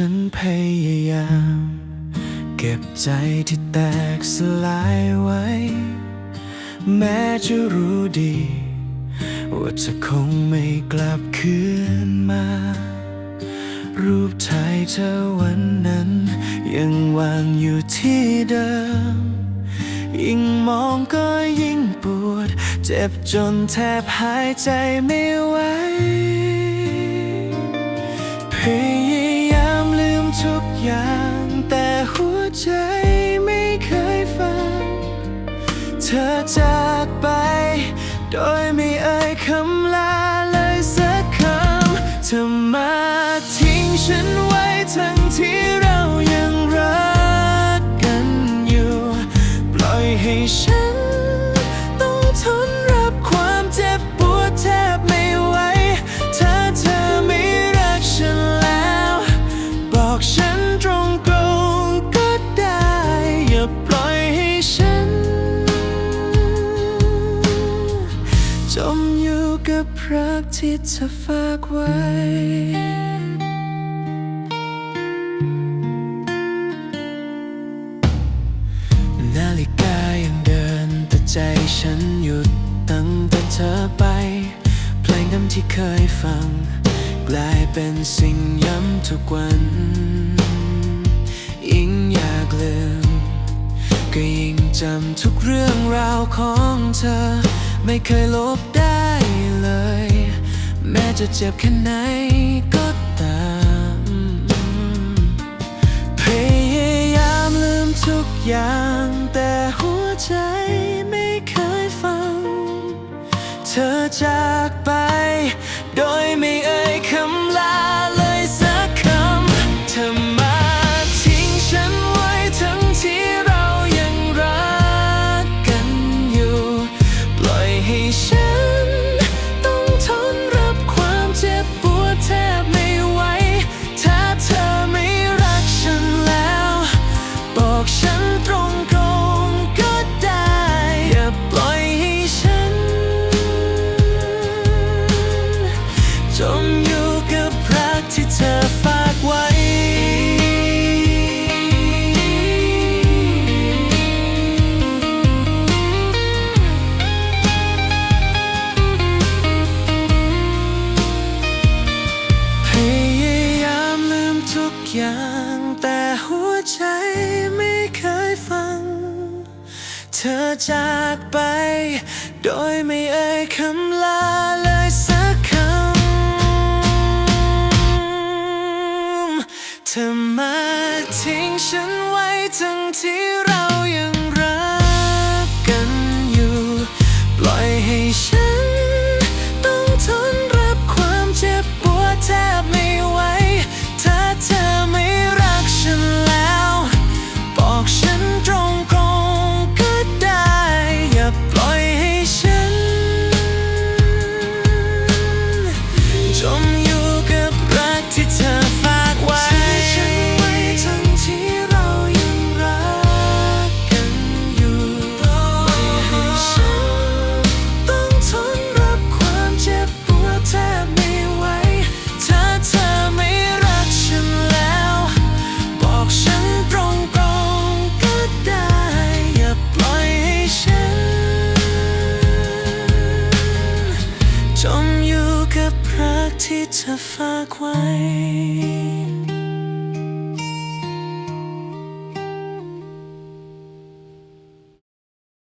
ฉันพยายาม เก็บใจที่แตกสลายไว้ แม้จะรู้ดี ว่าจะคงไม่กลับคืนมา รูปถ่ายเธอวันนั้น ยังวางอยู่ที่เดิม ยิ่งมองก็ยิ่งปวด เจ็บจนแทบหายใจไม่ไหว เธอจากไป โดยไม่เอ่ยคำลาเลยสักคำเธอมาทิ้งฉันไว้ทั้งที่เรายังรักกันอยู่ ปล่อยให้ฉันต้องทนรั กับรักที่เธอฝากไว้ นาฬิกายังเดินแต่ใจฉันหยุดตั้งแต่เธอไป เพลงนั้นที่เคยฟัง กลายเป็นสิ่งย้ำทุกวันยิ่งอยากลืมก็ยิ่งจำทุกเรื่องราวของเธอ ไม่เคยลบได้ จะเจ็บแค่ไหนก็ตามพยายามลืมทุกอย่าง แต่หัวใจไม่เคยฟัง เธอจากไปโดยไม่ อย่างแต่หัวใจไม่เคยฟัง เธอจากไป โดยไม่เอ่ยคำลาเลยสักคำเธอมาทิ้งฉันไว้ทั้งที่เรายังรักกันอยู่ ปล่อยให้ฉัน จมอ